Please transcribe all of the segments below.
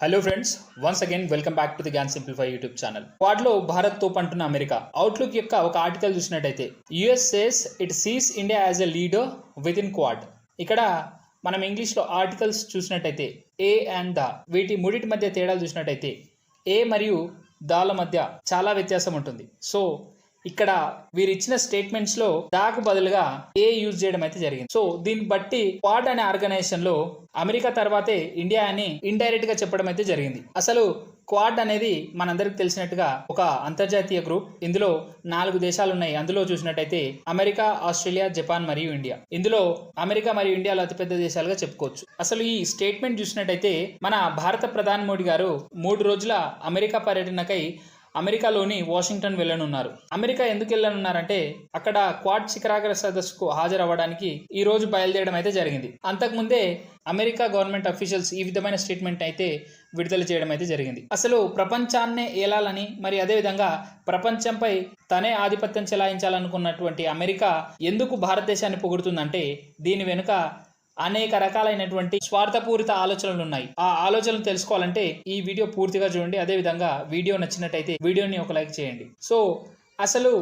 Hello friends once again welcome back to the Gyan simplify YouTube channel వాటిలో భారత్తో పంటున్న America. Outlook యొక్క ఒక ఆర్టికల్ చూసినట్టయితే US says it sees India as a leader with in quad ఇక్కడ మనం ఇంగ్లీష్లో ఆర్టికల్స్ చూసినట్టయితే ఏ అండ్ ద వీటి ముడిటి మధ్య తేడాలు చూసినట్టయితే ఏ మరియు దాల మధ్య చాలా వ్యత్యాసం ఉంటుంది. సో ఇక్కడ వీరు ఇచ్చిన స్టేట్మెంట్స్లో దాకు బదులుగా ఏ యూజ్ చేయడం అయితే జరిగింది. సో దీన్ని బట్టి క్వాడ్ అనే ఆర్గనైజేషన్లో అమెరికా తర్వాతే ఇండియా అని ఇండైరెక్ట్గా చెప్పడం అయితే జరిగింది. అసలు క్వాడ్ అనేది మనందరికి తెలిసినట్టుగా ఒక అంతర్జాతీయ గ్రూప్ ఇందులో నాలుగు దేశాలు ఉన్నాయి అందులో చూసినట్టయితే అమెరికా ఆస్ట్రేలియా జపాన్ మరియు ఇండియా. ఇందులో అమెరికా మరియు ఇండియాలో అతిపెద్ద దేశాలుగా చెప్పుకోవచ్చు. అసలు ఈ స్టేట్మెంట్ చూసినట్టయితే మన భారత ప్రధాని మోడీ గారు మూడు రోజుల అమెరికా పర్యటనకై అమెరికాలోని వాషింగ్టన్ వెళ్ళనున్నారు. అమెరికా ఎందుకు వెళ్ళనున్నారంటే అక్కడ క్వాడ్ శిఖరాగ్ర సదస్సుకు హాజరవ్వడానికి ఈ రోజు బయలుదేరడం అయితే జరిగింది. అంతకుముందే అమెరికా గవర్నమెంట్ అఫీషియల్స్ ఈ విధమైన స్టేట్మెంట్ అయితే విడుదల చేయడం అయితే జరిగింది. అసలు ప్రపంచాన్నే ఏలాలని మరి అదేవిధంగా ప్రపంచంపై తనే ఆధిపత్యం చెలాయించాలనుకున్నటువంటి అమెరికా ఎందుకు భారతదేశాన్ని పొగుడుతుందంటే దీని వెనుక అనేక రకాలైనటువంటి స్వార్థపూరిత ఆలోచనలు ఉన్నాయి ఆ ఆలోచనలు తెలుసుకోవాలంటే ఈ వీడియో పూర్తిగా చూడండి. అదే విధంగా వీడియో నచ్చినట్టయితే వీడియోని ఒక లైక్ చేయండి. సో అసలు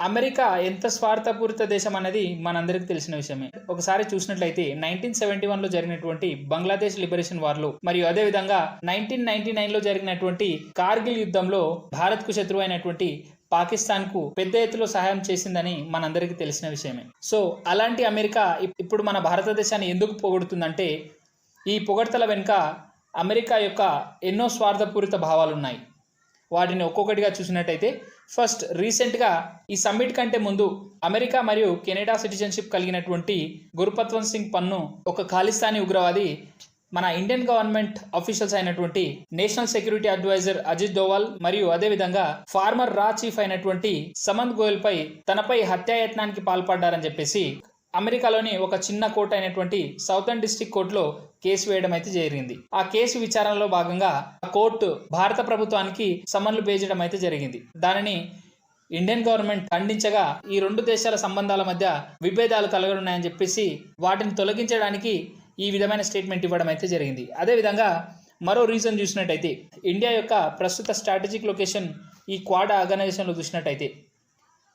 అమెరికా ఎంత స్వార్థపూరిత దేశం అనేది మనందరికీ తెలిసిన విషయమే. ఒకసారి చూసినట్లయితే నైన్టీన్ సెవెంటీ వన్లో జరిగినటువంటి బంగ్లాదేశ్ లిబరేషన్ వార్లు మరియు అదే విధంగా నైన్టీన్ నైన్టీ నైన్లో జరిగినటువంటి కార్గిల్ యుద్ధంలో భారత్కు శత్రువు అయినటువంటి పాకిస్తాన్కు పెద్ద ఎత్తులో సహాయం చేసిందని మనందరికీ తెలిసిన విషయమే. సో అలాంటి అమెరికా ఇప్పుడు మన భారతదేశాన్ని ఎందుకు పొగుడుతుందంటే ఈ పొగడ్తల వెనుక అమెరికా యొక్క ఎన్నో స్వార్థపూరిత భావాలు ఉన్నాయి వాటిని ఒక్కొక్కటిగా చూసినట్టయితే ఫస్ట్ రీసెంట్గా ఈ సమ్మిట్ కంటే ముందు అమెరికా మరియు కెనడా సిటిజన్షిప్ కలిగినటువంటి గురుపత్వం సింగ్ పన్ను ఒక ఖాళిస్తానీ ఉగ్రవాది మన ఇండియన్ గవర్నమెంట్ అఫీషియల్స్ అయినటువంటి national security adviser Ajit Doval మరియు అదేవిధంగా ఫార్మర్ రా చీఫ్ అయినటువంటి సమంత్ గోయల్ పై తనపై హత్యాయత్నానికి పాల్పడ్డారని చెప్పేసి అమెరికాలోని ఒక చిన్న కోర్టు అయినటువంటి సౌతర్న్ డిస్టిక్ కోర్టులో కేసు వేయడం అయితే జరిగింది. ఆ కేసు విచారణలో భాగంగా ఆ కోర్టు భారత ప్రభుత్వానికి సమన్లు పేజడం అయితే జరిగింది. దానిని ఇండియన్ గవర్నమెంట్ ఖండించగా ఈ రెండు దేశాల సంబంధాల మధ్య విభేదాలు కలగనున్నాయని చెప్పేసి వాటిని తొలగించడానికి ఈ విధమైన స్టేట్మెంట్ ఇవ్వడం అయితే జరిగింది. అదేవిధంగా మరో రీజన్ చూసినట్టయితే ఇండియా యొక్క ప్రస్తుత స్ట్రాటజిక్ లొకేషన్ ఈ క్వాడ్ ఆర్గనైజేషన్లో చూసినట్టయితే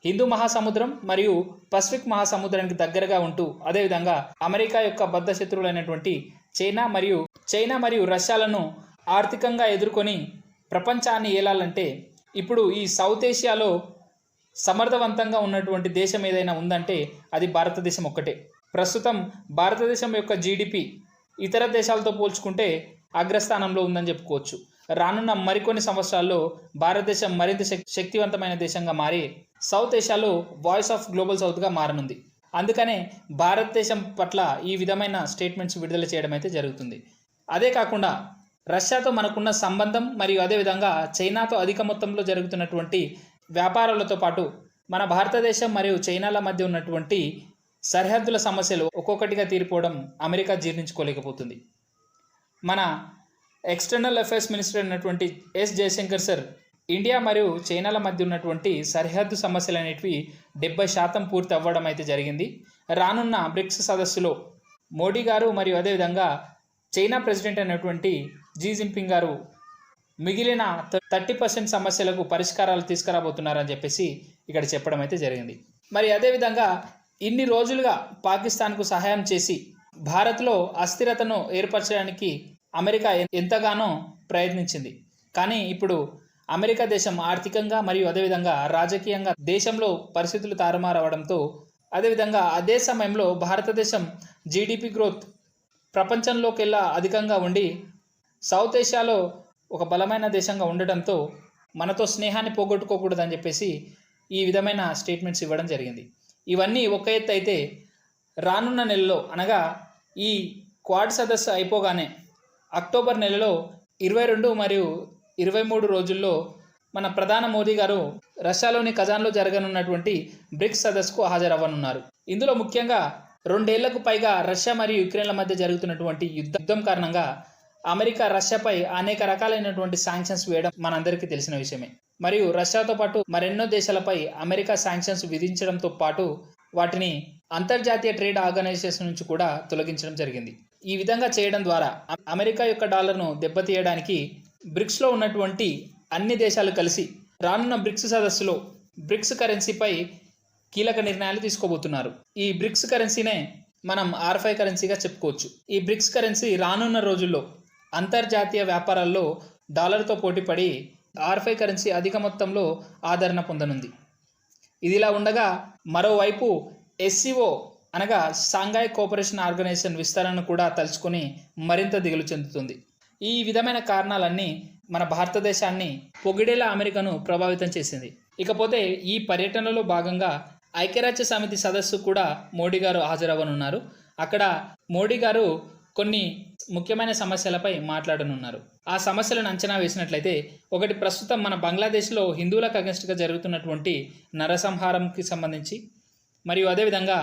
హిందూ మహాసముద్రం మరియు పసిఫిక్ మహాసముద్రానికి దగ్గరగా ఉంటూ అదేవిధంగా అమెరికా యొక్క బద్ధ శత్రువులైనటువంటి చైనా మరియు చైనా మరియు రష్యాలను ఆర్థికంగా ఎదుర్కొని ప్రపంచాన్ని ఏలాలంటే ఇప్పుడు ఈ సౌత్ ఏషియాలో సమర్థవంతంగా ఉన్నటువంటి దేశం ఏదైనా ఉందంటే అది భారతదేశం ఒక్కటే. ప్రస్తుతం భారతదేశం యొక్క జీడిపి ఇతర దేశాలతో పోల్చుకుంటే అగ్రస్థానంలో ఉందని చెప్పుకోవచ్చు. రానున్న మరికొన్ని సంవత్సరాల్లో భారతదేశం మరింత శక్- శక్తివంతమైన దేశంగా మారి సౌత్ ఏషియాలో వాయిస్ ఆఫ్ గ్లోబల్ సౌత్గా మారనుంది. అందుకనే భారతదేశం పట్ల ఈ విధమైన స్టేట్మెంట్స్ విడుదల చేయడం అయితే జరుగుతుంది. అదే కాకుండా రష్యాతో మనకున్న సంబంధం మరియు అదేవిధంగా చైనాతో అధిక మొత్తంలో జరుగుతున్నటువంటి వ్యాపారాలతో పాటు మన భారతదేశం మరియు చైనాల మధ్య ఉన్నటువంటి సరిహద్దుల సమస్యలు ఒక్కొక్కటిగా తీరిపోవడం అమెరికా జీర్ణించుకోలేకపోతుంది. మన ఎక్స్టర్నల్ అఫైర్స్ మినిస్టర్ అయినటువంటి ఎస్ జయశంకర్ సార్ ఇండియా మరియు చైనాల మధ్య ఉన్నటువంటి సరిహద్దు సమస్యలు అనేటివి డెబ్బై శాతం పూర్తి అవ్వడం అయితే జరిగింది. రానున్న బ్రిక్స్ సదస్సులో మోడీ గారు మరియు అదేవిధంగా చైనా ప్రెసిడెంట్ అయినటువంటి జీ జిన్పింగ్ గారు మిగిలిన థర్టీ పర్సెంట్ సమస్యలకు పరిష్కారాలు తీసుకురాబోతున్నారని చెప్పేసి ఇక్కడ చెప్పడం అయితే జరిగింది. మరి అదేవిధంగా ఇన్ని రోజులుగా పాకిస్తాన్కు సహాయం చేసి భారత్లో అస్థిరతను ఏర్పరచడానికి అమెరికా ఎంతగానో ప్రయత్నించింది. కానీ ఇప్పుడు అమెరికా దేశం ఆర్థికంగా మరియు అదేవిధంగా రాజకీయంగా దేశంలో పరిస్థితులు తారుమారవడంతో అదేవిధంగా అదే సమయంలో భారతదేశం జీడిపి గ్రోత్ ప్రపంచంలోకెల్లా అధికంగా ఉండి సౌత్ ఏషియాలో ఒక బలమైన దేశంగా ఉండటంతో మనతో స్నేహాన్ని పోగొట్టుకోకూడదని చెప్పేసి ఈ విధమైన స్టేట్మెంట్స్ ఇవ్వడం జరిగింది. ఇవన్నీ ఒక ఎత్తు అయితే రానున్న నెలలో అనగా ఈ క్వాడ్ సదస్సు అయిపోగానే అక్టోబర్ నెలలో ఇరవై రెండు మరియు ఇరవై మూడు రోజుల్లో మన ప్రధాన మోదీ గారు రష్యాలోని కజాన్లో జరగనున్నటువంటి బ్రిక్స్ సదస్సుకు హాజరవ్వనున్నారు. ఇందులో ముఖ్యంగా రెండేళ్ళకు పైగా రష్యా మరియు యుక్రెయిన్ల మధ్య జరుగుతున్నటువంటి యుద్ధం కారణంగా అమెరికా రష్యాపై అనేక రకాలైనటువంటి శాంక్షన్స్ వేయడం మనందరికీ తెలిసిన విషయమే. మరియు రష్యాతో పాటు మరెన్నో దేశాలపై అమెరికా శాంక్షన్స్ విధించడంతో పాటు వాటిని అంతర్జాతీయ ట్రేడ్ ఆర్గనైజేషన్ నుంచి కూడా తొలగించడం జరిగింది. ఈ విధంగా చేయడం ద్వారా అమెరికా యొక్క డాలర్ను దెబ్బతీయడానికి బ్రిక్స్లో ఉన్నటువంటి అన్ని దేశాలు కలిసి రానున్న బ్రిక్స్ సదస్సులో బ్రిక్స్ కరెన్సీపై కీలక నిర్ణయాలు తీసుకోబోతున్నారు. ఈ బ్రిక్స్ కరెన్సీనే మనం ఆర్ఫై కరెన్సీగా చెప్పుకోవచ్చు. ఈ బ్రిక్స్ కరెన్సీ రానున్న రోజుల్లో అంతర్జాతీయ వ్యాపారాల్లో డాలర్తో పోటీపడి ఆర్ఫై కరెన్సీ అధిక మొత్తంలో ఆదరణ పొందనుంది. ఇదిలా ఉండగా మరోవైపు ఎస్సీఓ అనగా షాంఘాయ్ కోఆపరేషన్ ఆర్గనైజేషన్ విస్తరణను కూడా తలుచుకొని మరింత దిగులు చెందుతుంది. ఈ విధమైన కారణాలన్నీ మన భారతదేశాన్ని పొగిడేలా అమెరికాను ప్రభావితం చేసింది. ఇకపోతే ఈ పర్యటనలో భాగంగా ఐక్యరాజ్య సమితి సదస్సు కూడా మోడీ గారు హాజరవ్వనున్నారు. అక్కడ మోడీ గారు కొన్ని ముఖ్యమైన సమస్యలపై మాట్లాడనున్నారు. ఆ సమస్యలను అంచనా వేసినట్లయితే ఒకటి ప్రస్తుతం మన బంగ్లాదేశ్లో హిందువులకు అగెన్స్ట్గా జరుగుతున్నటువంటి నరసంహారంకి సంబంధించి మరియు అదేవిధంగా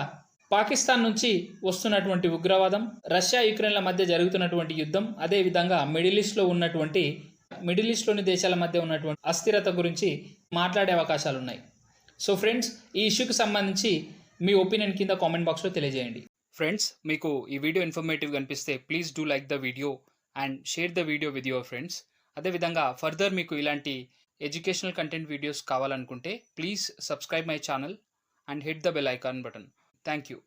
పాకిస్తాన్ నుంచి వస్తున్నటువంటి ఉగ్రవాదం రష్యా యుక్రెయిన్ల మధ్య జరుగుతున్నటువంటి యుద్ధం అదేవిధంగా మిడిల్ ఈస్ట్లో ఉన్నటువంటి మిడిల్ ఈస్ట్లోని దేశాల మధ్య ఉన్నటువంటి అస్థిరత గురించి మాట్లాడే అవకాశాలు ఉన్నాయి సో ఫ్రెండ్స్ ఈ ఇష్యూకి సంబంధించి మీ ఒపీనియన్ కింద కామెంట్ బాక్స్లో తెలియజేయండి. ఫ్రెండ్స్ మీకు ఈ వీడియో ఇన్ఫర్మేటివ్ అనిపిస్తే please do like the video and share the video with your friends అదేవిధంగా ఫర్దర్ మీకు ఇలాంటి ఎడ్యుకేషనల్ కంటెంట్ వీడియోస్ కావాలనుకుంటే please subscribe my channel and hit the bell icon button thank you